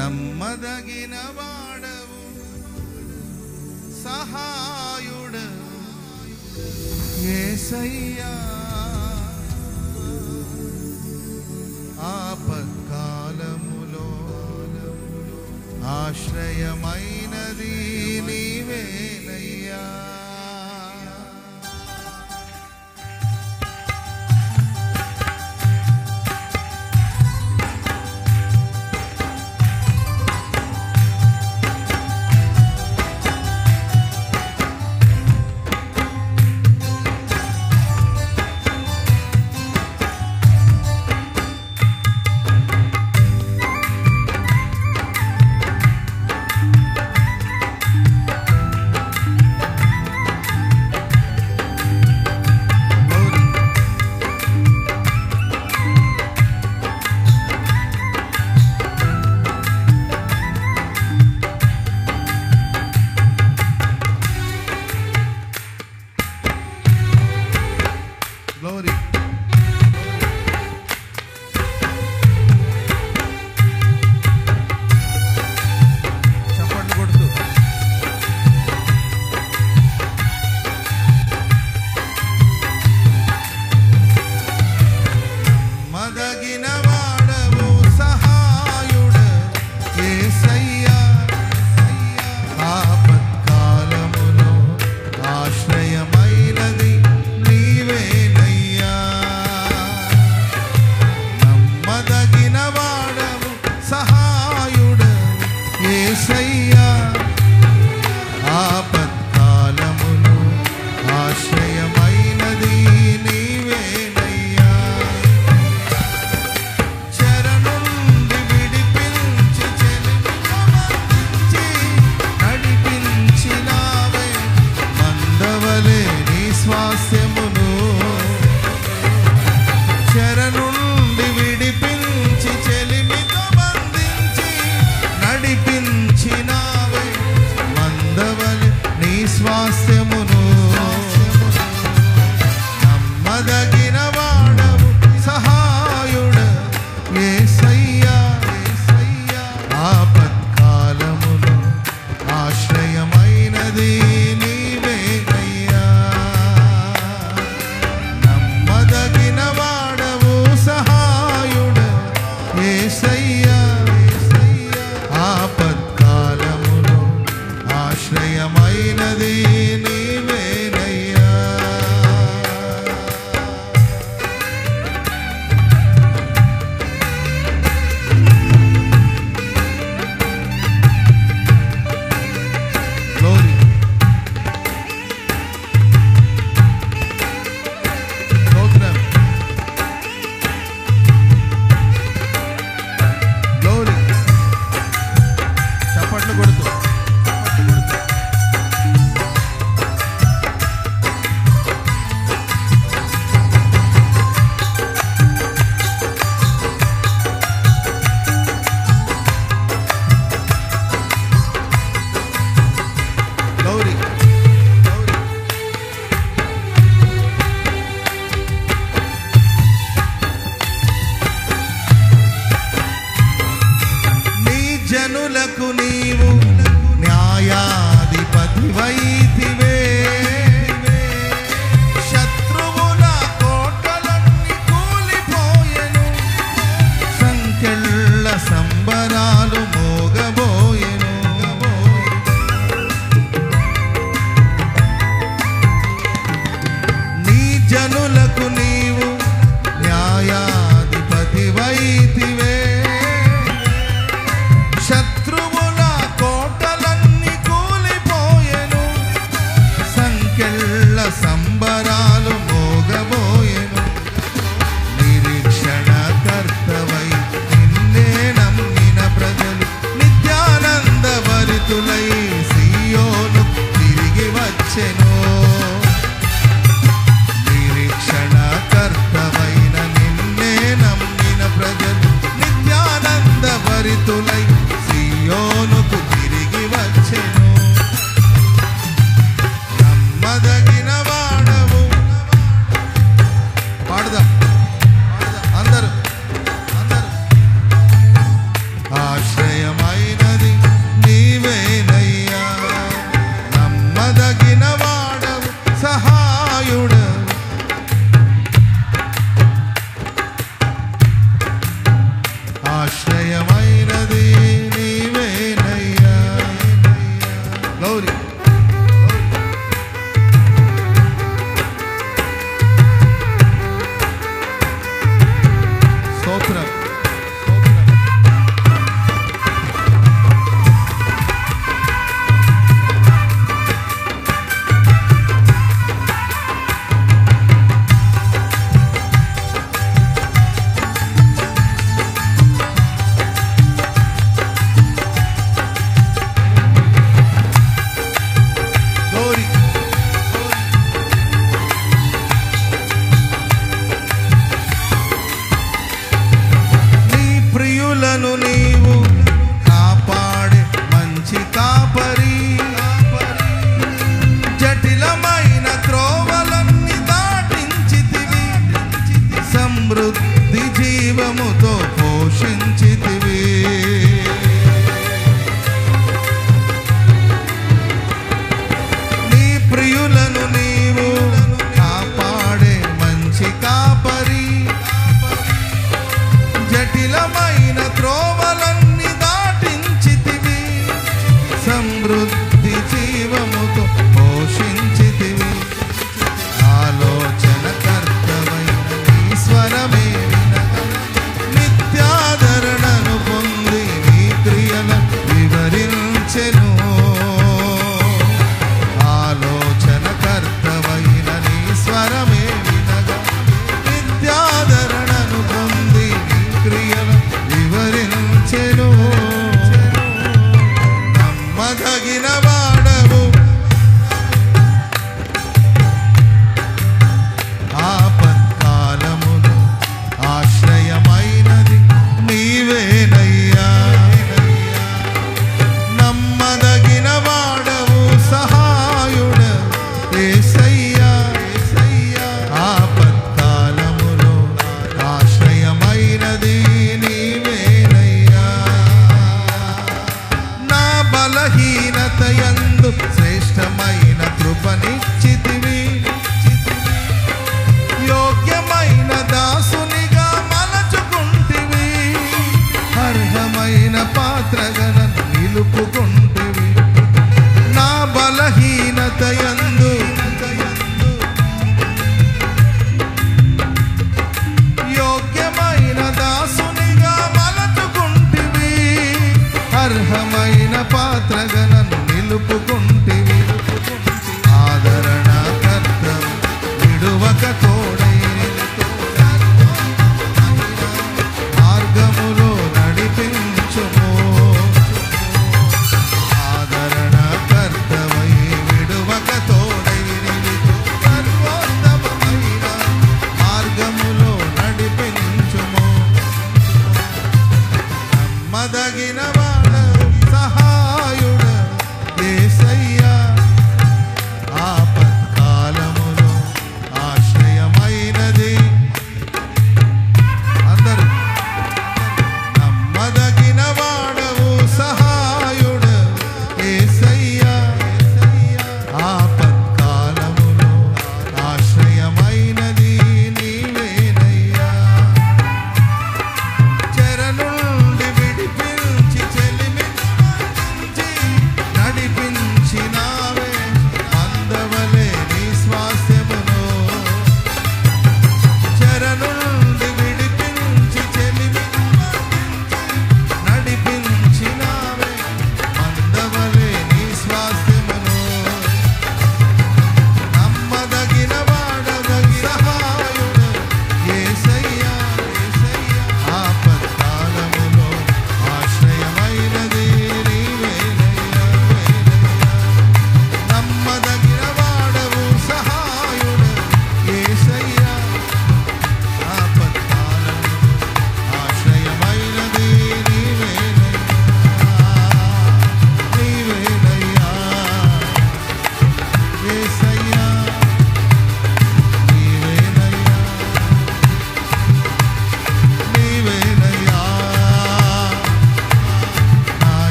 నమ్మదగిన వాడవు సహాయుడు ఏసయ్యా ఆపత్కాలములో ఆశ్రయమైనది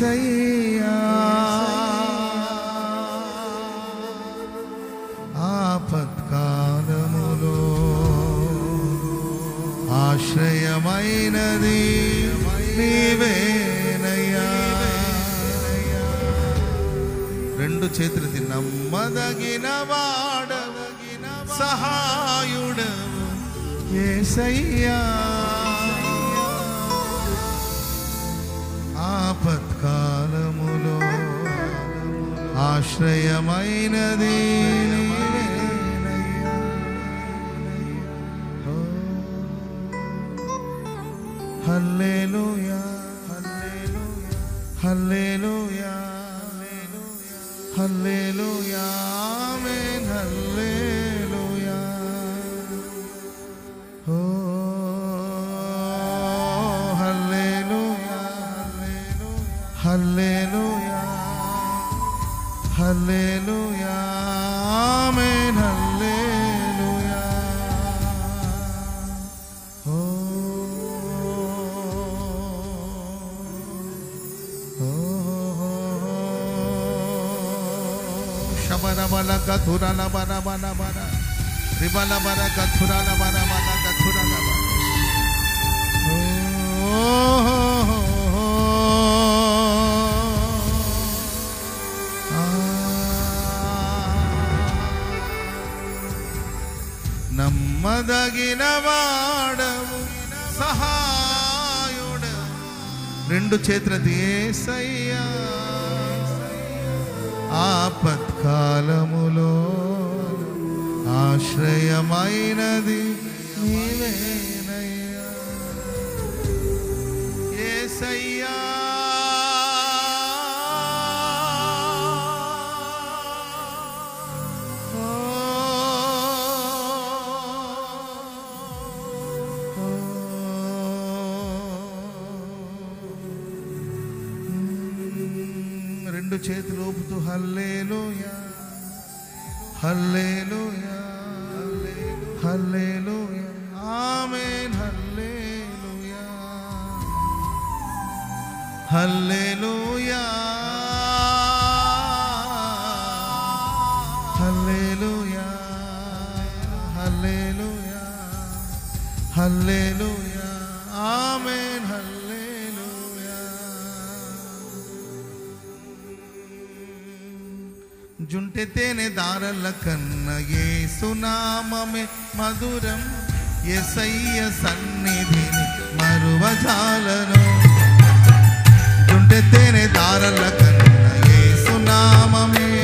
యేసయ్యా ఆపత్కాలములో ఆశ్రయమైనది నీవేనయ్యా. రెండు చేతులది నమ్మదగిన వాడవగిన సహాయుడవు. ఏసయ్యా. ఆశ్రయమైనది నీవేనయ్యా. ఓ, హల్లెలూయా హల్లెలూయా హల్లెలూయా హల్లెలూయా కథురల బన బన బన రిబల బన కథురల బన బన కథురల బన నమ్మదగిన వాడవు సహాయుడు రెండు చేతుల దేశయ్యా ఏసయ్యా కాలములో ఆశ్రయమైనది నీవేనయ్యా. ఏసయ్యా. చేతులు ఊపుతూ హల్లేలోయా హల్లేలోయా హల్లేలోయా ఆమేన్ హల్లేలోయా హల్లేలోయా హల్లేలోయా హల్లేలోయా హల్లేలోయా ఆమేన్ హల్లే జుంటెతేనే దారల కన్న ఏ సునామమే మధురం. ఎసయ్య సన్నిధిని మరువజాలను. జుంటె తేనె దారల కన్న ఏ సునామమే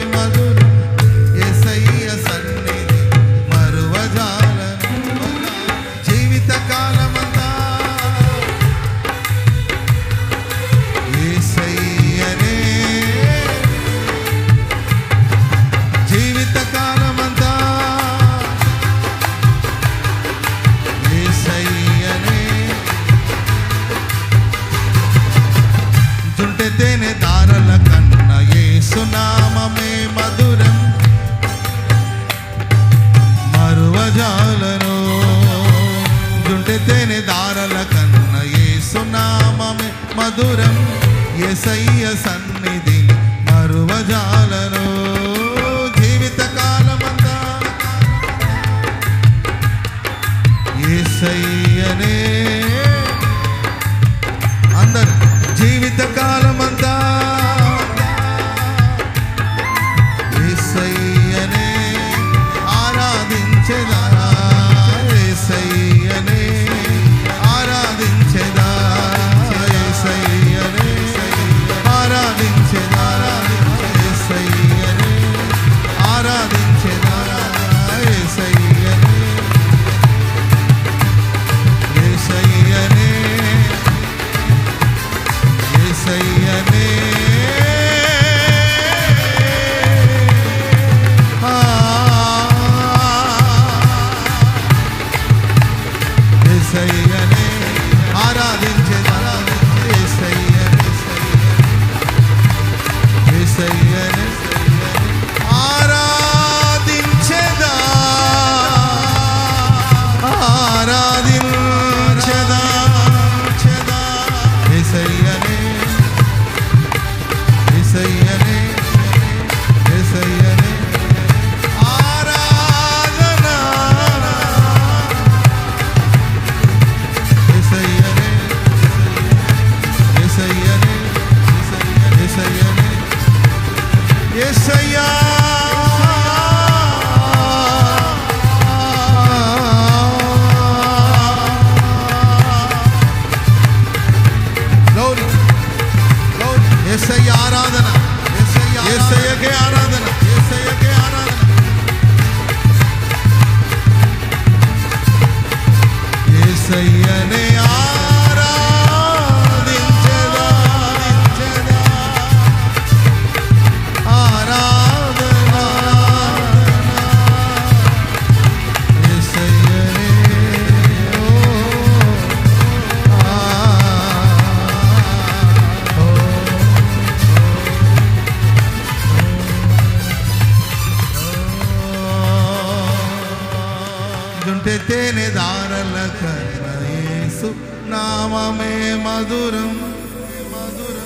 ఏసయ్యనే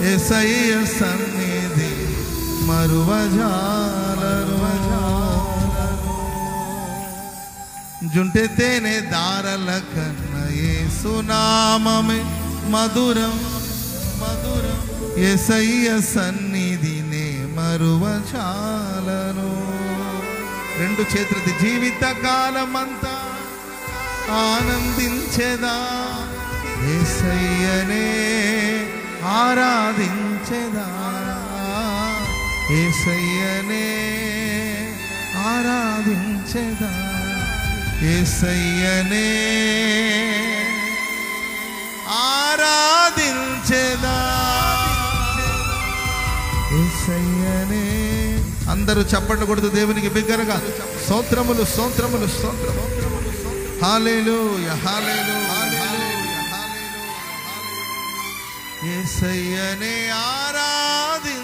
ఎసయ్య సన్నిధి మరువజాలరు జుంటే తేనె దారల కన్నయేసు సునామమే మధురం మధురం ఎసయ్య సన్నిధినే మరువచాలను రెండు చేతులది జీవిత కాలమంతా ఆనందించేదా ఎసయ్యనే ఆరాధించేదా? ఏసయ్యనే ఆరాధించేదా? ఏసయ్యనే ఆరాధించేదా? ఏసయ్యనే. అందరూ చప్పట్లు కొడుతూ దేవునికి బిగ్గరగా స్తోత్రములు స్తోత్రములు స్తోత్రము హాలేలు హాలేలు ఏసయ్యనే ఆరాధించేదా?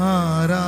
ఆరా